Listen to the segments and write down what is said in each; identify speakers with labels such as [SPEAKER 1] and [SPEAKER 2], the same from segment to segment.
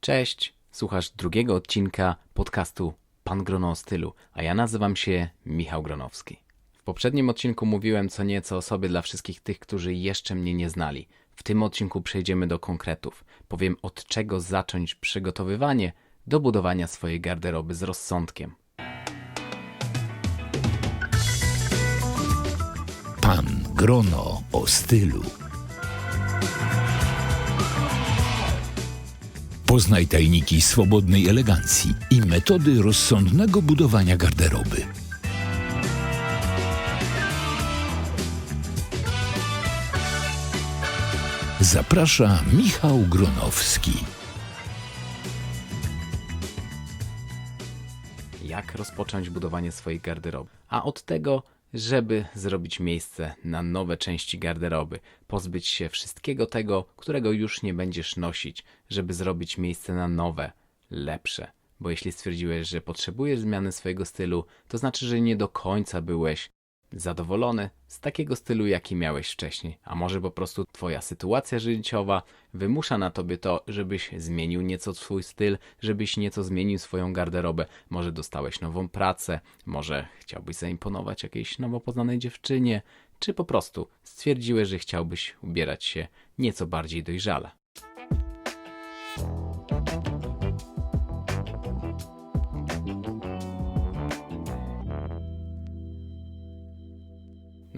[SPEAKER 1] Cześć, słuchasz drugiego odcinka podcastu Pan Grono o stylu, a ja nazywam się Michał Gronowski. W poprzednim odcinku mówiłem co nieco o sobie dla wszystkich tych, którzy jeszcze mnie nie znali. W tym odcinku przejdziemy do konkretów. Powiem od czego zacząć przygotowywanie do budowania swojej garderoby z rozsądkiem.
[SPEAKER 2] Pan Grono o stylu. Poznaj tajniki swobodnej elegancji i metody rozsądnego budowania garderoby. Zaprasza Michał Gronowski.
[SPEAKER 1] jak rozpocząć budowanie swojej garderoby. A od tego, żeby zrobić miejsce na nowe części garderoby, pozbyć się wszystkiego tego, którego już nie będziesz nosić, żeby zrobić miejsce na nowe, lepsze. Bo jeśli stwierdziłeś, że potrzebujesz zmiany swojego stylu, to znaczy, że nie do końca byłeś zadowolony z takiego stylu, jaki miałeś wcześniej. A może po prostu twoja sytuacja życiowa wymusza na tobie to, żebyś zmienił nieco swój styl, żebyś nieco zmienił swoją garderobę. Może dostałeś nową pracę, może chciałbyś zaimponować jakiejś nowo poznanej dziewczynie, czy po prostu stwierdziłeś, że chciałbyś ubierać się nieco bardziej dojrzale.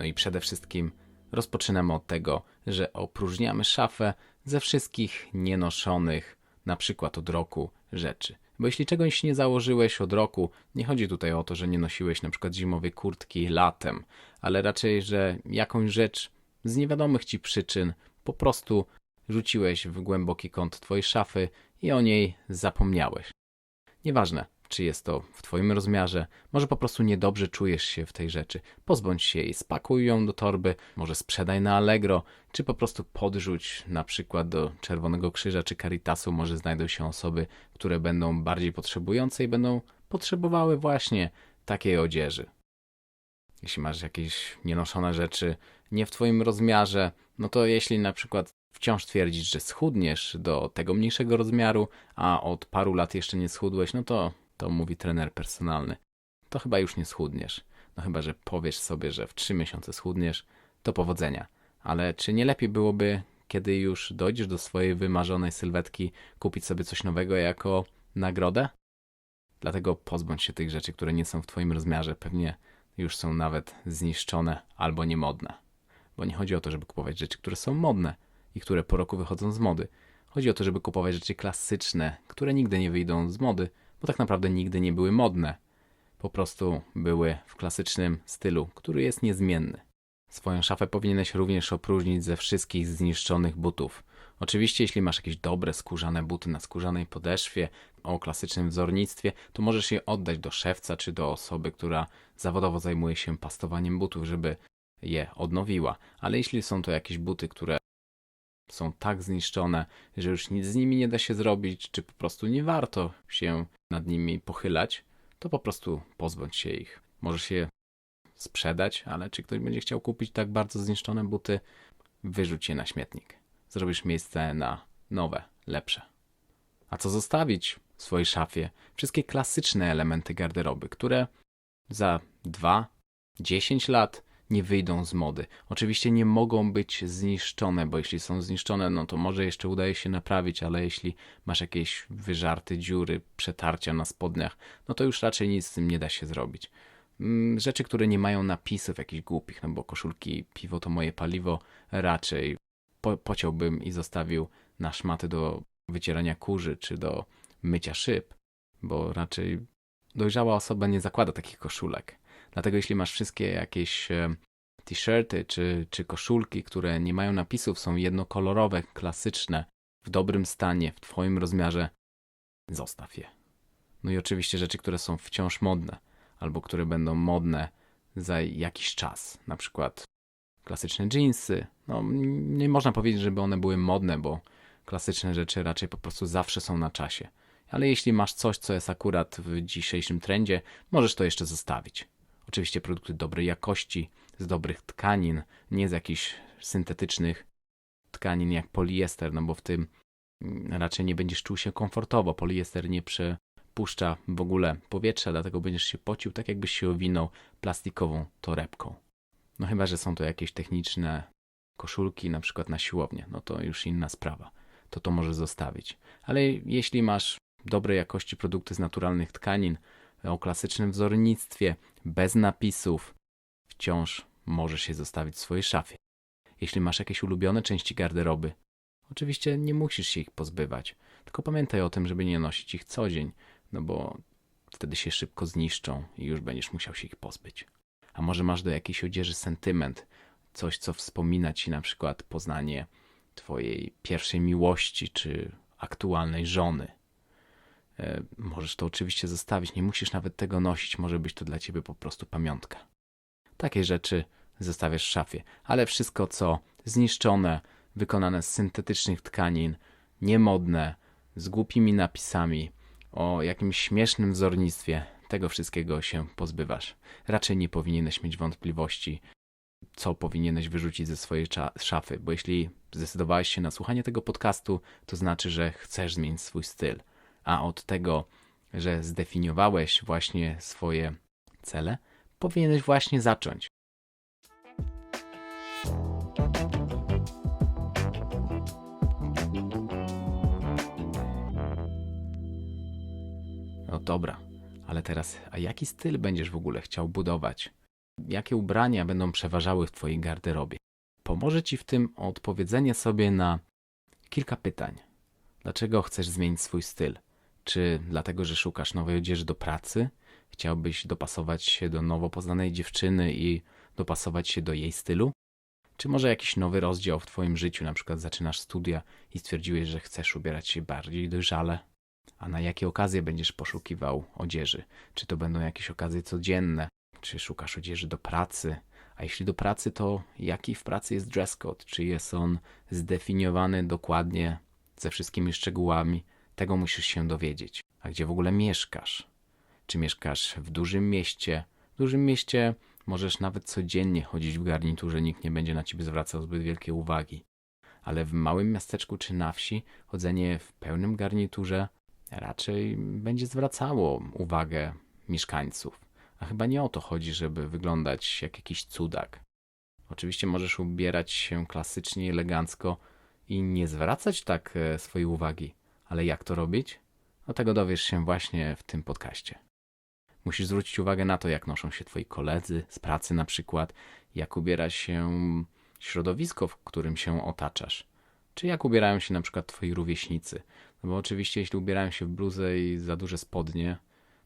[SPEAKER 1] No i przede wszystkim rozpoczynamy od tego, że opróżniamy szafę ze wszystkich nienoszonych, na przykład od roku, rzeczy. Bo jeśli czegoś nie założyłeś od roku, nie chodzi tutaj o to, że nie nosiłeś na przykład zimowej kurtki latem, ale raczej, że jakąś rzecz z niewiadomych ci przyczyn po prostu rzuciłeś w głęboki kąt twojej szafy i o niej zapomniałeś. Nieważne, czy jest to w Twoim rozmiarze, może po prostu niedobrze czujesz się w tej rzeczy. Pozbądź się jej, spakuj ją do torby, może sprzedaj na Allegro, czy po prostu podrzuć na przykład do Czerwonego Krzyża czy Caritasu. Może znajdą się osoby, które będą bardziej potrzebujące i będą potrzebowały właśnie takiej odzieży. Jeśli masz jakieś nienoszone rzeczy nie w Twoim rozmiarze, no to jeśli na przykład wciąż twierdzisz, że schudniesz do tego mniejszego rozmiaru, a od paru lat jeszcze nie schudłeś, no to to mówi trener personalny, to chyba już nie schudniesz. No chyba, że powiesz sobie, że w trzy miesiące schudniesz, to powodzenia. Ale czy nie lepiej byłoby, kiedy już dojdziesz do swojej wymarzonej sylwetki, kupić sobie coś nowego jako nagrodę? Dlatego pozbądź się tych rzeczy, które nie są w Twoim rozmiarze. Pewnie już są nawet zniszczone albo niemodne. Bo nie chodzi o to, żeby kupować rzeczy, które są modne i które po roku wychodzą z mody. Chodzi o to, żeby kupować rzeczy klasyczne, które nigdy nie wyjdą z mody, bo tak naprawdę nigdy nie były modne. Po prostu były w klasycznym stylu, który jest niezmienny. Swoją szafę powinieneś również opróżnić ze wszystkich zniszczonych butów. Oczywiście, jeśli masz jakieś dobre skórzane buty na skórzanej podeszwie o klasycznym wzornictwie, to możesz je oddać do szewca czy do osoby, która zawodowo zajmuje się pastowaniem butów, żeby je odnowiła. Ale jeśli są to jakieś buty, które są tak zniszczone, że już nic z nimi nie da się zrobić, czy po prostu nie warto się nad nimi pochylać, to po prostu pozbądź się ich. Możesz je sprzedać, ale czy ktoś będzie chciał kupić tak bardzo zniszczone buty, wyrzuć je na śmietnik. Zrobisz miejsce na nowe, lepsze. A co zostawić w swojej szafie? Wszystkie klasyczne elementy garderoby, które za 2-10 lat nie wyjdą z mody. Oczywiście nie mogą być zniszczone, bo jeśli są zniszczone, no to może jeszcze udaje się naprawić, ale jeśli masz jakieś wyżarte dziury, przetarcia na spodniach, no to już raczej nic z tym nie da się zrobić. Mm, rzeczy, które nie mają napisów jakichś głupich, no bo koszulki piwo to moje paliwo, raczej po pociąłbym i zostawił na szmaty do wycierania kurzy czy do mycia szyb, bo raczej dojrzała osoba nie zakłada takich koszulek. Dlatego jeśli masz wszystkie jakieś e, t-shirty czy, czy koszulki, które nie mają napisów, są jednokolorowe, klasyczne, w dobrym stanie, w Twoim rozmiarze, zostaw je. No i oczywiście rzeczy, które są wciąż modne, albo które będą modne za jakiś czas, na przykład klasyczne jeansy. No, nie można powiedzieć, żeby one były modne, bo klasyczne rzeczy raczej po prostu zawsze są na czasie. Ale jeśli masz coś, co jest akurat w dzisiejszym trendzie, możesz to jeszcze zostawić. Oczywiście produkty dobrej jakości, z dobrych tkanin, nie z jakichś syntetycznych tkanin jak poliester, no bo w tym mm, raczej nie będziesz czuł się komfortowo. Poliester nie przepuszcza w ogóle powietrza, dlatego będziesz się pocił tak, jakbyś się owinął plastikową torebką. No chyba, że są to jakieś techniczne koszulki, na przykład na siłownię, no to już inna sprawa. To to może zostawić. Ale jeśli masz dobrej jakości produkty z naturalnych tkanin, o klasycznym wzornictwie, bez napisów, wciąż możesz je zostawić w swojej szafie. Jeśli masz jakieś ulubione części garderoby, oczywiście nie musisz się ich pozbywać, tylko pamiętaj o tym, żeby nie nosić ich co dzień, no bo wtedy się szybko zniszczą i już będziesz musiał się ich pozbyć. A może masz do jakiejś odzieży sentyment, coś co wspomina ci na przykład poznanie twojej pierwszej miłości czy aktualnej żony. E, Możesz to oczywiście zostawić, nie musisz nawet tego nosić, może być to dla ciebie po prostu pamiątka. Takie rzeczy zostawiasz w szafie, ale wszystko co zniszczone, wykonane z syntetycznych tkanin, niemodne, z głupimi napisami, o jakimś śmiesznym wzornictwie, tego wszystkiego się pozbywasz. Raczej nie powinieneś mieć wątpliwości, co powinieneś wyrzucić ze swojej szafy, bo jeśli zdecydowałeś się na słuchanie tego podcastu, to znaczy, że chcesz zmienić swój styl. A od tego, że zdefiniowałeś właśnie swoje cele, powinieneś właśnie zacząć. No dobra, ale teraz, a jaki styl będziesz w ogóle chciał budować? Jakie ubrania będą przeważały w Twojej garderobie? Pomoże Ci w tym odpowiedzenie sobie na kilka pytań. Dlaczego chcesz zmienić swój styl? Czy dlatego, że szukasz nowej odzieży do pracy? Chciałbyś dopasować się do nowo poznanej dziewczyny i dopasować się do jej stylu? Czy może jakiś nowy rozdział w Twoim życiu, na przykład zaczynasz studia i stwierdziłeś, że chcesz ubierać się bardziej dojrzale? A na jakie okazje będziesz poszukiwał odzieży? Czy to będą jakieś okazje codzienne? Czy szukasz odzieży do pracy? A jeśli do pracy, to jaki w pracy jest dress code? Czy jest on zdefiniowany dokładnie ze wszystkimi szczegółami? Tego musisz się dowiedzieć. A gdzie w ogóle mieszkasz? Czy mieszkasz w dużym mieście? W dużym mieście możesz nawet codziennie chodzić w garniturze, nikt nie będzie na ciebie zwracał zbyt wielkiej uwagi. Ale w małym miasteczku czy na wsi chodzenie w pełnym garniturze raczej będzie zwracało uwagę mieszkańców. A chyba nie o to chodzi, żeby wyglądać jak jakiś cudak. Oczywiście możesz ubierać się klasycznie, elegancko i nie zwracać tak e, swojej uwagi. Ale jak to robić? No tego dowiesz się właśnie w tym podcaście. Musisz zwrócić uwagę na to, jak noszą się twoi koledzy z pracy na przykład, jak ubiera się środowisko, w którym się otaczasz. Czy jak ubierają się na przykład twoi rówieśnicy. No bo oczywiście jeśli ubierają się w bluzę i za duże spodnie,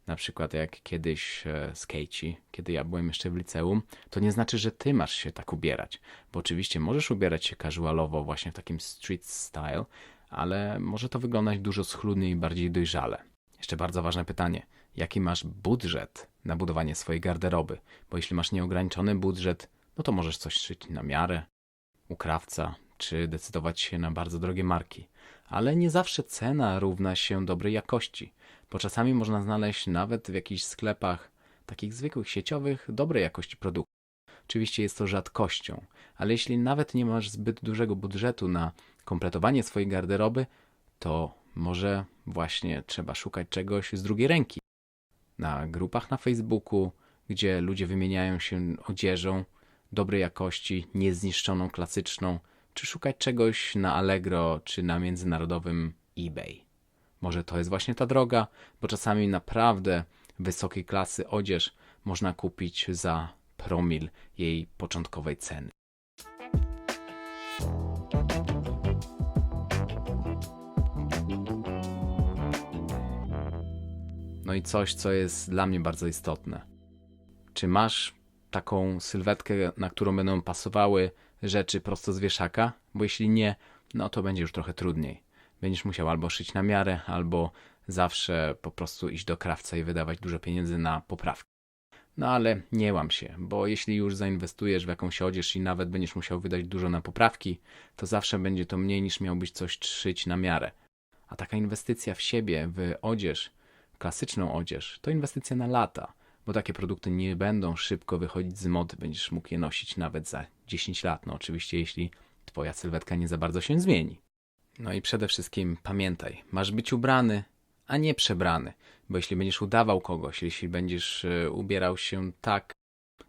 [SPEAKER 1] na przykład jak kiedyś e, skejci, kiedy ja byłem jeszcze w liceum, to nie znaczy, że ty masz się tak ubierać. Bo oczywiście możesz ubierać się casualowo, właśnie w takim street style, ale może to wyglądać dużo schludniej i bardziej dojrzale. Jeszcze bardzo ważne pytanie. Jaki masz budżet na budowanie swojej garderoby? Bo jeśli masz nieograniczony budżet, no to możesz coś szyć na miarę, u krawca, czy decydować się na bardzo drogie marki. Ale nie zawsze cena równa się dobrej jakości, bo czasami można znaleźć nawet w jakichś sklepach takich zwykłych sieciowych dobrej jakości produktów. Oczywiście jest to rzadkością, ale jeśli nawet nie masz zbyt dużego budżetu na kompletowanie swojej garderoby, to może właśnie trzeba szukać czegoś z drugiej ręki. Na grupach na Facebooku, gdzie ludzie wymieniają się odzieżą dobrej jakości, niezniszczoną, klasyczną, czy szukać czegoś na Allegro, czy na międzynarodowym eBay. Może to jest właśnie ta droga, bo czasami naprawdę wysokiej klasy odzież można kupić za promil jej początkowej ceny. I coś, co jest dla mnie bardzo istotne. Czy masz taką sylwetkę, na którą będą pasowały rzeczy prosto z wieszaka? Bo jeśli nie, no to będzie już trochę trudniej. Będziesz musiał albo szyć na miarę, albo zawsze po prostu iść do krawca i wydawać dużo pieniędzy na poprawki. No ale nie łam się, bo jeśli już zainwestujesz w jakąś odzież i nawet będziesz musiał wydać dużo na poprawki, to zawsze będzie to mniej niż miałbyś coś szyć na miarę. A taka inwestycja w siebie, w odzież, klasyczną odzież, to inwestycja na lata, bo takie produkty nie będą szybko wychodzić z mody, będziesz mógł je nosić nawet za 10 lat, no oczywiście jeśli twoja sylwetka nie za bardzo się zmieni. No i przede wszystkim pamiętaj, masz być ubrany, a nie przebrany, bo jeśli będziesz udawał kogoś, jeśli będziesz e, ubierał się tak,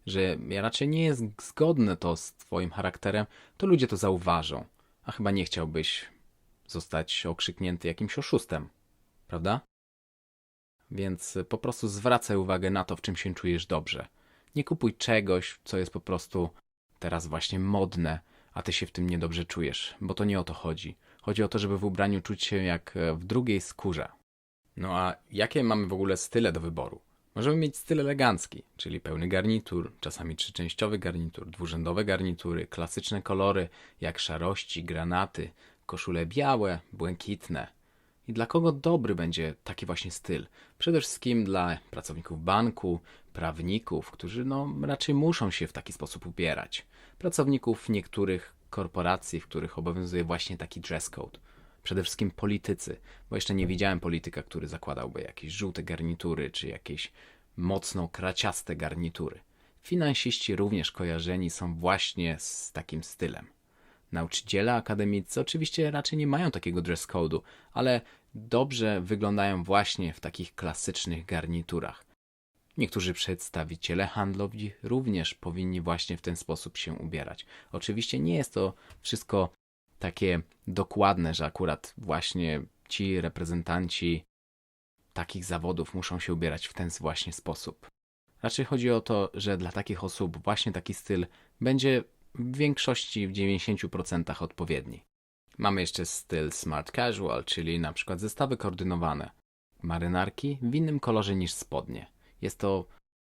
[SPEAKER 1] że raczej nie jest zgodne to z twoim charakterem, to ludzie to zauważą. A chyba nie chciałbyś zostać okrzyknięty jakimś oszustem, prawda? Więc po prostu zwracaj uwagę na to, w czym się czujesz dobrze. Nie kupuj czegoś, co jest po prostu teraz właśnie modne, a ty się w tym niedobrze czujesz, bo to nie o to chodzi. Chodzi o to, żeby w ubraniu czuć się jak e, w drugiej skórze. No a jakie mamy w ogóle style do wyboru? Możemy mieć styl elegancki, czyli pełny garnitur, czasami trzyczęściowy garnitur, dwurzędowe garnitury, klasyczne kolory, jak szarości, granaty, koszule białe, błękitne. I dla kogo dobry będzie taki właśnie styl? Przede wszystkim dla pracowników banku, prawników, którzy no raczej muszą się w taki sposób ubierać. Pracowników niektórych korporacji, w których obowiązuje właśnie taki dress code. Przede wszystkim politycy, bo jeszcze nie widziałem polityka, który zakładałby jakieś żółte garnitury czy jakieś mocno kraciaste garnitury. Finansiści również kojarzeni są właśnie z takim stylem. Nauczyciele akademicy oczywiście raczej nie mają takiego dress code'u, ale dobrze wyglądają właśnie w takich klasycznych garniturach. Niektórzy przedstawiciele handlowi również powinni właśnie w ten sposób się ubierać. Oczywiście nie jest to wszystko takie dokładne, że akurat właśnie ci reprezentanci takich zawodów muszą się ubierać w ten właśnie sposób. Raczej chodzi o to, że dla takich osób właśnie taki styl będzie w większości, w 90% odpowiedni. Mamy jeszcze styl smart casual, czyli na przykład zestawy koordynowane. Marynarki w innym kolorze niż spodnie. Jest to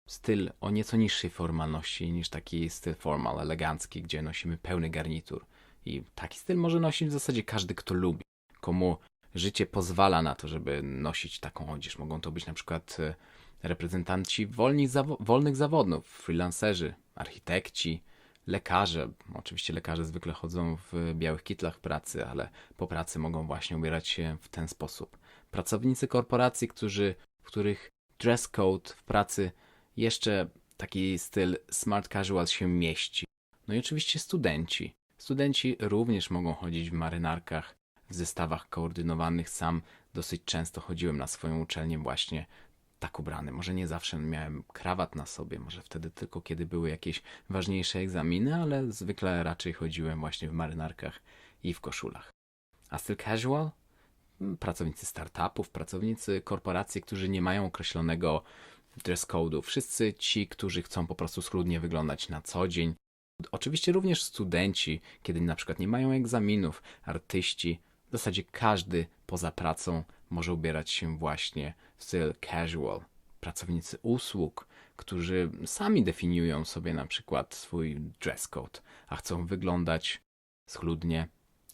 [SPEAKER 1] styl o nieco niższej formalności niż taki styl formal, elegancki, gdzie nosimy pełny garnitur. I taki styl może nosić w zasadzie każdy, kto lubi. Komu życie pozwala na to, żeby nosić taką odzież. Mogą to być na przykład e, reprezentanci wolni zawo wolnych zawodów, freelancerzy, architekci, lekarze. Oczywiście lekarze zwykle chodzą w białych kitlach pracy, ale po pracy mogą właśnie ubierać się w ten sposób. Pracownicy korporacji, którzy, w których dress code w pracy jeszcze taki styl smart casual się mieści. No i oczywiście studenci. Studenci również mogą chodzić w marynarkach, w zestawach koordynowanych. Sam dosyć często chodziłem na swoją uczelnię właśnie tak ubrany. Może nie zawsze miałem krawat na sobie, może wtedy tylko kiedy były jakieś ważniejsze egzaminy, ale zwykle raczej chodziłem właśnie w marynarkach i w koszulach. A styl casual? Pracownicy startupów, pracownicy korporacji, którzy nie mają określonego dress code'u. Wszyscy ci, którzy chcą po prostu schludnie wyglądać na co dzień. Oczywiście również studenci, kiedy na przykład nie mają egzaminów, artyści, w zasadzie każdy poza pracą może ubierać się właśnie w styl casual. Pracownicy usług, którzy sami definiują sobie na przykład swój dress code, a chcą wyglądać schludnie,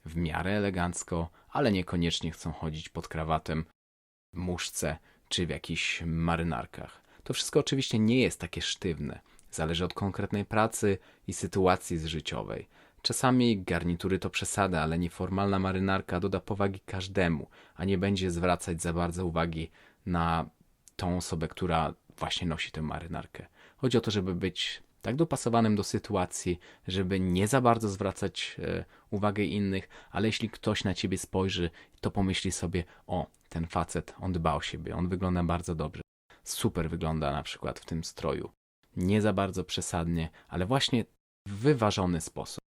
[SPEAKER 1] w miarę elegancko, ale niekoniecznie chcą chodzić pod krawatem, w muszce czy w jakichś marynarkach. To wszystko oczywiście nie jest takie sztywne. Zależy od konkretnej pracy i sytuacji życiowej. Czasami garnitury to przesada, ale nieformalna marynarka doda powagi każdemu, a nie będzie zwracać za bardzo uwagi na tą osobę, która właśnie nosi tę marynarkę. Chodzi o to, żeby być tak dopasowanym do sytuacji, żeby nie za bardzo zwracać e, uwagę innych, ale jeśli ktoś na ciebie spojrzy, to pomyśli sobie: O, ten facet, on dba o siebie, on wygląda bardzo dobrze. Super wygląda na przykład w tym stroju. Nie za bardzo przesadnie, ale właśnie w wyważony sposób.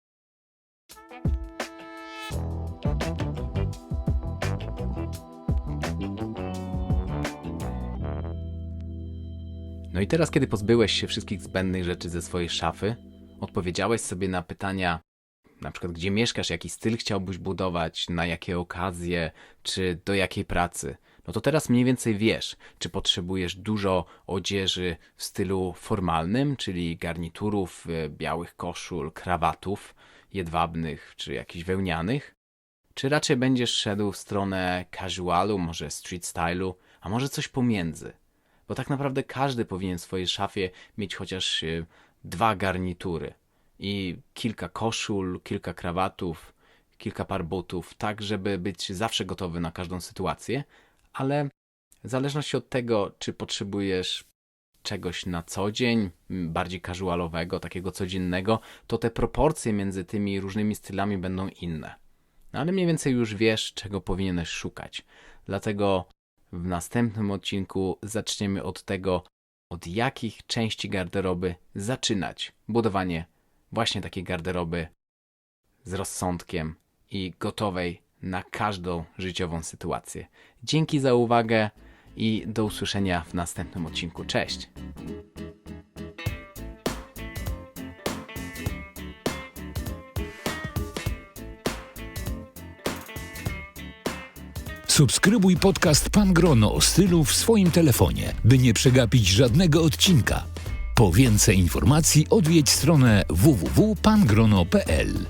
[SPEAKER 1] No i teraz, kiedy pozbyłeś się wszystkich zbędnych rzeczy ze swojej szafy, odpowiedziałeś sobie na pytania, na przykład gdzie mieszkasz, jaki styl chciałbyś budować, na jakie okazje, czy do jakiej pracy, no to teraz mniej więcej wiesz, czy potrzebujesz dużo odzieży w stylu formalnym, czyli garniturów, e, białych koszul, krawatów, jedwabnych czy jakichś wełnianych, czy raczej będziesz szedł w stronę casualu, może street stylu, a może coś pomiędzy. Bo tak naprawdę każdy powinien w swojej szafie mieć chociaż e, dwa garnitury i kilka koszul, kilka krawatów, kilka par butów, tak żeby być zawsze gotowy na każdą sytuację, ale w zależności od tego, czy potrzebujesz czegoś na co dzień, bardziej casualowego, takiego codziennego, to te proporcje między tymi różnymi stylami będą inne. No ale mniej więcej już wiesz, czego powinieneś szukać. Dlatego w następnym odcinku zaczniemy od tego, od jakich części garderoby zaczynać budowanie właśnie takiej garderoby z rozsądkiem i gotowej na każdą życiową sytuację. Dzięki za uwagę i do usłyszenia w następnym odcinku. Cześć!
[SPEAKER 2] Subskrybuj podcast Pan Grono o stylu w swoim telefonie, by nie przegapić żadnego odcinka. Po więcej informacji odwiedź stronę www.pangrono.pl.